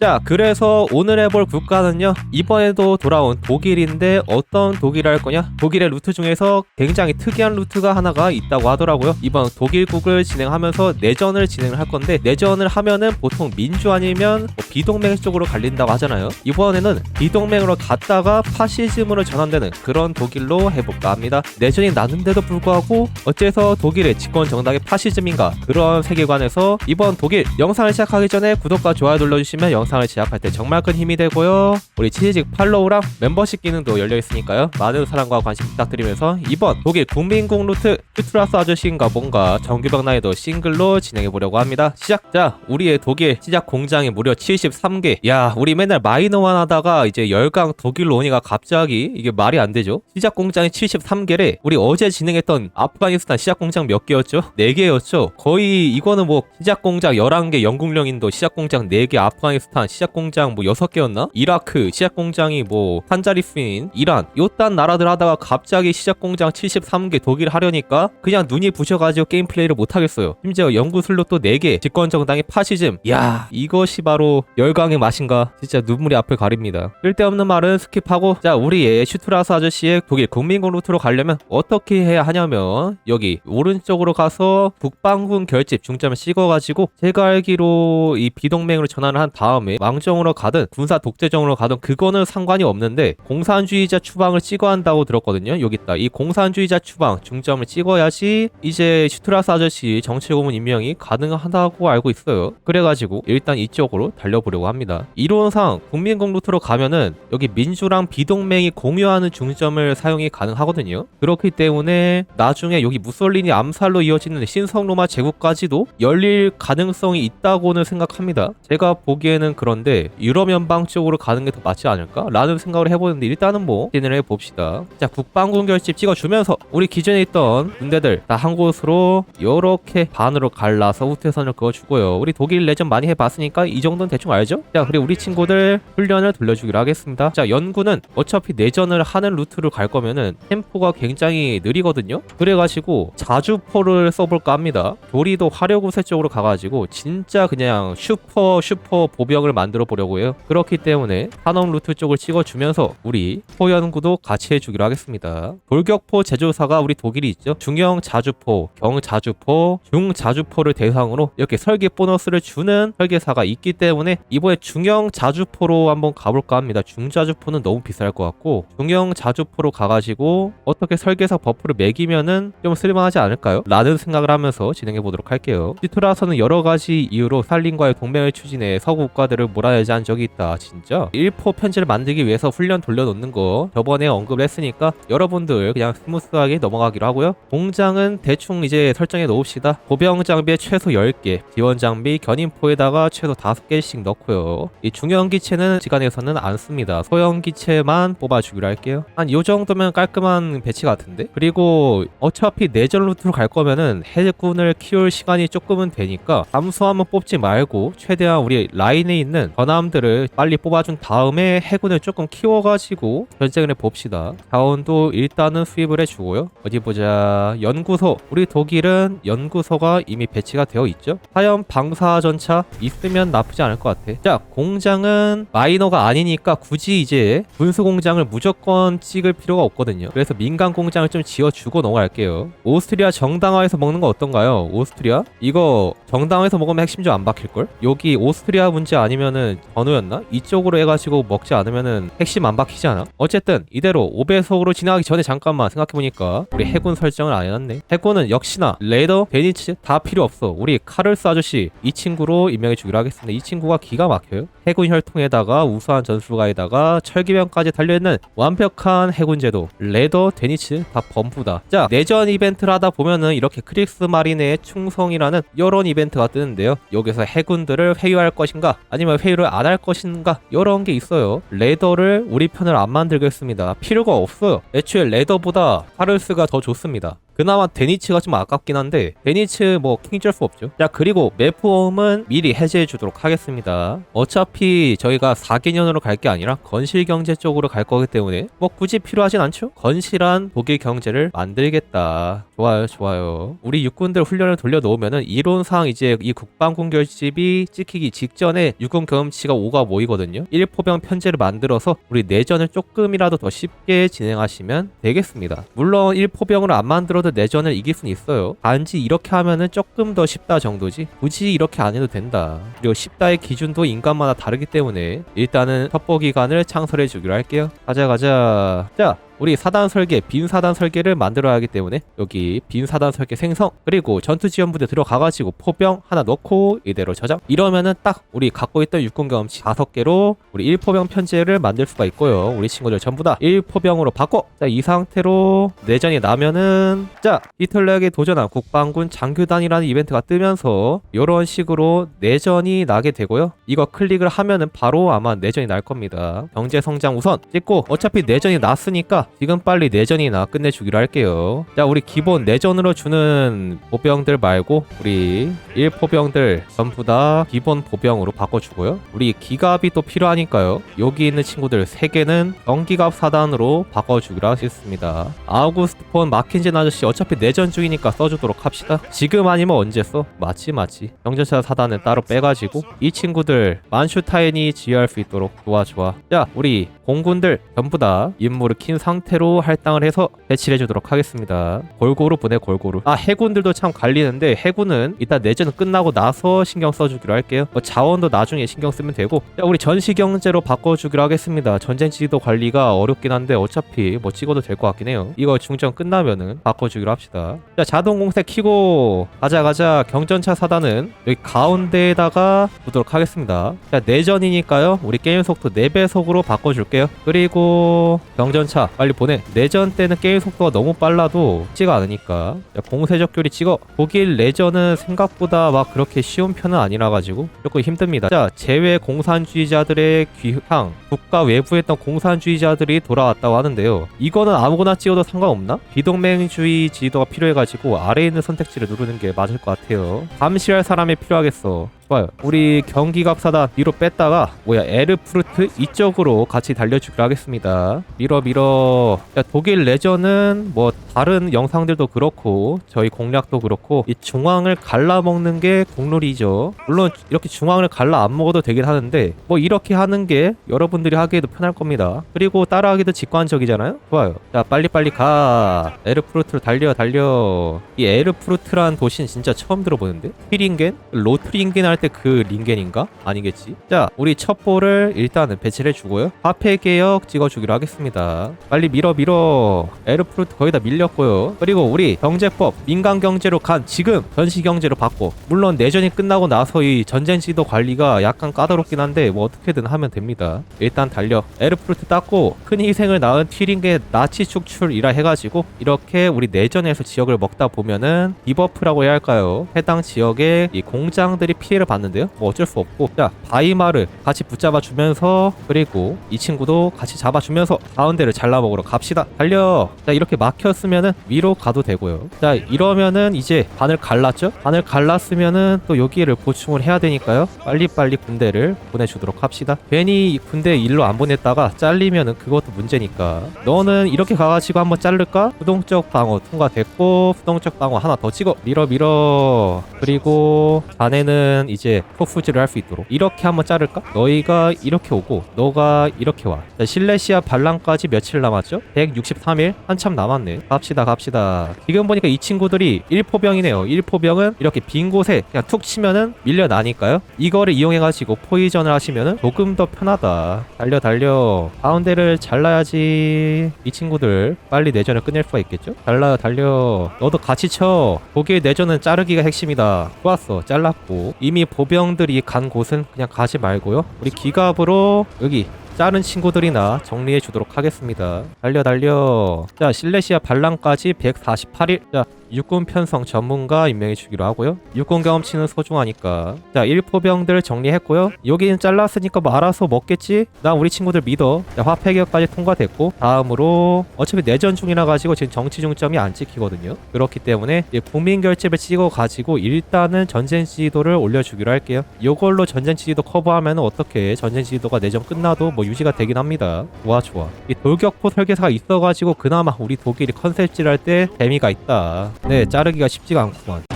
자, 그래서 오늘 해볼 국가는요, 이번에도 돌아온 독일인데 어떤 독일 할 거냐? 독일의 루트 중에서 굉장히 특이한 루트가 하나가 있다고 하더라고요. 이번 독일국을 진행하면서 내전을 진행을 할 건데, 내전을 하면은 보통 민주 아니면 뭐 비동맹 쪽으로 갈린다고 하잖아요. 이번에는 비동맹으로 갔다가 파시즘으로 전환되는 그런 독일로 해볼까 합니다. 내전이 났는데도 불구하고 어째서 독일의 집권 정당이 파시즘인가? 그런 세계관에서 이번 독일 영상을 시작하기 전에 구독과 좋아요 눌러주시면 영상 을 제작할 때 정말 큰 힘이 되고요. 우리 치즈직 팔로우랑 멤버십 기능도 열려 있으니까요. 많은 사랑과 관심 부탁드리면서 이번 독일 국민국 루트 슈트라스 아저씨인가 뭔가 정규병 난이도 싱글로 진행해 보려고 합니다. 시작! 자, 우리의 독일 시작 공장이 무려 73개. 야, 우리 맨날 마이너만 하다가 이제 열강 독일로 오니까 갑자기 이게 말이 안 되죠. 시작 공장이 73개래. 우리 어제 진행했던 아프가니스탄 시작 공장 몇 개였죠? 4개였죠. 거의 이거는 뭐 시작 공장 11개 영국령 인도 시작 공장 4개 아프가니스탄 시작 공장 뭐 6개였나? 이라크 시작 공장이 뭐 한자리스인 이란 요딴 나라들 하다가 갑자기 시작 공장 73개 독일 하려니까 그냥 눈이 부셔가지고 게임 플레이를 못 하겠어요. 심지어 슬롯 또 4개 집권 정당의 파시즘. 야 이것이 바로 열강의 맛인가? 진짜 눈물이 앞을 가립니다. 쓸데없는 말은 스킵하고 자 우리의 슈트라스 아저씨의 독일 국민공 루트로 가려면 어떻게 해야 하냐면 여기 오른쪽으로 가서 북방군 결집 중점을 찍어가지고 제가 알기로 이 비동맹으로 전환을 한 다음에 왕정으로 가든 군사 독재정으로 가든 그거는 상관이 없는데 공산주의자 추방을 찍어야 한다고 들었거든요. 여기 있다. 이 공산주의자 추방 중점을 찍어야지 이제 슈트라스 아저씨 정치고문 임명이 가능하다고 알고 있어요. 그래가지고 일단 이쪽으로 달려보려고 합니다. 이론상 국민공 루트로 가면은 여기 민주랑 비동맹이 공유하는 중점을 사용이 가능하거든요. 그렇기 때문에 나중에 여기 무솔리니 암살로 이어지는 신성 로마 제국까지도 열릴 가능성이 있다고는 생각합니다. 제가 보기에는 그런데 유럽 연방 쪽으로 가는 게 더 맞지 않을까? 라는 생각을 해보는데 일단은 뭐 진행을 해봅시다. 자 국방군 결집 찍어주면서 우리 기존에 있던 군대들 다 한 곳으로 이렇게 반으로 갈라서 후퇴선을 그어주고요. 우리 독일 내전 많이 해봤으니까 이 정도는 대충 알죠? 자 그리고 우리 친구들 훈련을 돌려주기로 하겠습니다. 자 연구는 어차피 내전을 하는 루트를 갈 거면은 템포가 굉장히 느리거든요. 그래가지고 자주포를 써볼까 합니다. 도리도 화려구세 쪽으로 가가지고 진짜 그냥 슈퍼 슈퍼 보병을 만들어 보려고 해요. 그렇기 때문에 산업 루트 쪽을 찍어주면서 우리 포연구도 같이 해주기로 하겠습니다. 돌격포 제조사가 우리 독일이 있죠. 중형 자주포, 경 자주포, 중 자주포를 대상으로 이렇게 설계 보너스를 주는 설계사가 있기 때문에 이번에 중형 자주포로 한번 가볼까 합니다. 중자주포는 너무 비쌀 것 같고 중형 자주포로 가가지고 어떻게 설계사 버프를 매기면은 좀 쓸만하지 않을까요? 라는 생각을 하면서 진행해 보도록 할게요. 시트라서는 여러 가지 이유로 살린과의 동맹을 추진해 서구 국 가들을 몰아내지 않은 적이 있다. 진짜 1포 편지를 만들기 위해서 훈련 돌려놓는 거 저번에 언급을 했으니까 여러분들 그냥 스무스하게 넘어가기로 하고요. 공장은 대충 이제 설정해 놓읍시다. 보병 장비에 최소 10개, 지원 장비 견인포에다가 최소 5개씩 넣고요. 이 중형 기체는 시간에서는 안 씁니다. 소형 기체만 뽑아주기로 할게요. 한 요 정도면 깔끔한 배치 같은데? 그리고 어차피 내전 루트로 갈 거면은 해군을 키울 시간이 조금은 되니까 잠수함은 뽑지 말고 최대한 우리 라인에 있는 전함들을 빨리 뽑아준 다음에 해군을 조금 키워가지고 전쟁을 해봅시다. 자원도 일단은 수입을 해주고요. 어디 보자. 연구소. 우리 독일은 연구소가 이미 배치가 되어 있죠. 하연 방사 전차 있으면 나쁘지 않을 것 같아. 자, 공장은 마이너가 아니니까 굳이 이제 군수 공장을 무조건 찍을 필요가 없거든요. 그래서 민간 공장을 좀 지어주고 넘어갈게요. 오스트리아 정당화에서 먹는 거 어떤가요? 오스트리아? 이거 정당화에서 먹으면 핵심 좀안 박힐걸? 여기 오스트리아 문제 아니 면은 전후였나? 이쪽으로 해가지고 먹지 않으면은 핵심 안 박히지 않아? 어쨌든 이대로 5배속으로 지나가기 전에 잠깐만 생각해보니까 우리 해군 설정을 안 해놨네. 해군은 역시나 레더, 베니츠 다 필요 없어. 우리 카를스 아저씨 이 친구로 임명해 주기로 하겠습니다. 이 친구가 기가 막혀요. 해군 혈통에다가 우수한 전술가에다가 철기병까지 달려있는 완벽한 해군 제도 레더, 데니츠 다 범부다. 자 내전 이벤트를 하다 보면은 이렇게 크릭스 마린의 충성이라는 이런 이벤트가 뜨는데요. 여기서 해군들을 회유할 것인가 아니면 회유를 안 할 것인가 이런 게 있어요. 레더를 우리 편을 안 만들겠습니다. 필요가 없어요. 애초에 레더보다 카를스가 더 좋습니다. 그나마 데니츠가 좀 아깝긴 한데 데니츠 뭐 킹줄 수 없죠. 자 그리고 매프홈은 미리 해제해 주도록 하겠습니다. 어차피 저희가 4개년으로 갈 게 아니라 건실 경제 쪽으로 갈 거기 때문에 뭐 굳이 필요하진 않죠. 건실한 독일 경제를 만들겠다. 좋아요, 좋아요. 우리 육군들 훈련을 돌려놓으면은 이론상 이제 이 국방군 결집이 찍히기 직전에 육군 경험치가 5가 모이거든요. 1포병 편제를 만들어서 우리 내전을 조금이라도 더 쉽게 진행하시면 되겠습니다. 물론 1포병으로 안 만들어도 내전을 이길 수는 있어요. 단지 이렇게 하면은 조금 더 쉽다 정도지. 굳이 이렇게 안 해도 된다. 그리고 쉽다의 기준도 인간마다 다르기 때문에 일단은 첩보 기관을 창설해 주기로 할게요. 가자 가자. 자, 우리 사단 설계, 빈 사단 설계를 만들어야 하기 때문에 여기 빈 사단 설계 생성 그리고 전투 지원 부대 들어가가지고 포병 하나 넣고 이대로 저장. 이러면은 딱 우리 갖고 있던 육군 경험치 다섯 개로 우리 1포병 편제를 만들 수가 있고요. 우리 친구들 전부 다 1포병으로 바꿔. 자 이 상태로 내전이 나면은 자 히틀러에게 도전한 국방군 장교단이라는 이벤트가 뜨면서 이런 식으로 내전이 나게 되고요. 이거 클릭을 하면은 바로 아마 내전이 날 겁니다. 경제 성장 우선 찍고 어차피 내전이 났으니까 지금 빨리 내전이나 끝내주기로 할게요. 자, 우리 기본 내전으로 주는 보병들 말고 우리 1포병들 전부 다 기본 보병으로 바꿔주고요. 우리 기갑이 또 필요하니까요. 여기 있는 친구들 3개는 경기갑 사단으로 바꿔주기로 하겠습니다. 아우구스트 폰 마킨진 아저씨 어차피 내전 중이니까 써주도록 합시다. 지금 아니면 언제 써? 맞지 맞지. 경전차 사단은 따로 빼가지고 이 친구들 만슈타인이 지휘할 수 있도록 좋아 좋아. 자, 우리 공군들 전부 다 임무를 킨 상태 로 할당을 해서 배치를 해주도록 하겠습니다. 골고루 보내 골고루. 아 해군들도 참 갈리는데 해군은 이따 내전 끝나고 나서 신경 써주기로 할게요. 뭐 자원도 나중에 신경 쓰면 되고. 자 우리 전시 경제로 바꿔주기로 하겠습니다. 전쟁 지도 관리가 어렵긴 한데 어차피 뭐 찍어도 될 것 같긴 해요. 이거 중전 끝나면은 바꿔주기로 합시다. 자 자동 공세 키고 가자 가자 경전차 사단은 여기 가운데에다가 두도록 하겠습니다. 자 내전이니까요. 우리 게임 속도 4배속으로 바꿔줄게요. 그리고 경전차 빨리 보내. 내전 때는 게임 속도가 너무 빨라도 쉽지가 않으니까 자, 공세적 교리 찍어. 독일 내전은 생각보다 막 그렇게 쉬운 편은 아니라 가지고 조금 힘듭니다. 자 제외 공산주의자들의 귀향 국가 외부에 있던 공산주의자들이 돌아왔다고 하는데요. 이거는 아무거나 찍어도 상관없나? 비동맹주의 지도가 필요해가지고 아래에 있는 선택지를 누르는 게 맞을 것 같아요. 감시할 사람이 필요하겠어. 좋아요. 우리 경기갑사단 뒤로 뺐다가 뭐야 에르푸르트 이쪽으로 같이 달려주기로 하겠습니다. 밀어 밀어. 야, 독일 레전은 뭐 다른 영상들도 그렇고 저희 공략도 그렇고 이 중앙을 갈라 먹는 게 국룰이죠. 물론 이렇게 중앙을 갈라 안 먹어도 되긴 하는데 뭐 이렇게 하는 게 여러분들이 하기에도 편할 겁니다. 그리고 따라하기도 직관적이잖아요. 좋아요. 자 빨리 빨리 가. 에르푸르트로 달려 달려. 이 에르푸르트란 도시는 진짜 처음 들어보는데. 트링겐? 로트링겐 할때 그 링겐인가? 아니겠지. 자 우리 첩보를 일단은 배치를 해주고요. 화폐 개혁 찍어주기로 하겠습니다. 빨리 밀어 밀어. 에르푸르트 거의 다 밀렸고요. 그리고 우리 경제법 민간 경제로 간 지금 전시 경제로 바꿔. 물론 내전이 끝나고 나서 이 전쟁 지도 관리가 약간 까다롭긴 한데 뭐 어떻게든 하면 됩니다. 일단 달려. 에르푸르트 땄고 큰 희생을 낳은 튀링게 나치 축출이라 해가지고 이렇게 우리 내전에서 지역을 먹다 보면은 디버프라고 해야 할까요? 해당 지역의 이 공장들이 피해를 받는데요. 뭐 어쩔 수 없고 자 바이마르 같이 붙잡아 주면서 그리고 이 친구도 같이 잡아주면서 가운데를 잘라 먹으러 갑시다. 달려. 자 이렇게 막혔으면은 위로 가도 되고요. 자 이러면은 이제 반을 갈랐죠? 반을 갈랐으면은 또 여기를 보충을 해야 되니까요. 빨리빨리 군대를 보내주도록 합시다. 괜히 이 군대 일로 안 보냈다가 잘리면은 그것도 문제니까. 너는 이렇게 가가지고 한번 자를까? 수동적 방어 통과됐고 수동적 방어 하나 더 찍어 밀어 밀어. 그리고 자네는 이제 포프즈를 할수 있도록 이렇게 한번 자를까? 너희가 이렇게 오고 너가 이렇게 와. 자, 실레시아 반란까지 며칠 남았죠? 163일 한참 남았네. 갑시다 갑시다. 지금 보니까 이 친구들이 1포병이네요. 1포병은 이렇게 빈 곳에 그냥 툭 치면은 밀려나니까요. 이거를 이용해가지고 포이전을 하시면은 조금 더 편하다. 달려 달려. 가운데를 잘라야지. 이 친구들 빨리 내전을 끝낼 수가 있겠죠? 달라 달려. 너도 같이 쳐. 독일 내전은 자르기가 핵심이다. 좋았어. 잘랐고 이미 보병들이 간 곳은 그냥 가지 말고요. 우리 기갑으로 여기 자른 친구들이나 정리해 주도록 하겠습니다. 달려 달려. 자 실내시아 반란까지 148일. 자 육군 편성 전문가 임명해 주기로 하고요. 육군 경험치는 소중하니까. 자 일포병들 정리했고요. 여기는 잘랐으니까 뭐 알아서 먹겠지. 나 우리 친구들 믿어. 자 화폐 개혁까지 통과됐고 다음으로 어차피 내전 중이라 가지고 지금 정치 중점이 안 찍히거든요. 그렇기 때문에 이 국민 결집을 찍어 가지고 일단은 전쟁 지도를 올려주기로 할게요. 이걸로 전쟁 지도 커버하면 어떻게 전쟁 지도가 내전 끝나도 뭐 유지가 되긴 합니다. 좋아 좋아. 이 돌격포 설계사가 있어가지고 그나마 우리 독일이 컨셉질 할 때 재미가 있다. 네 자르기가 쉽지가 않구만.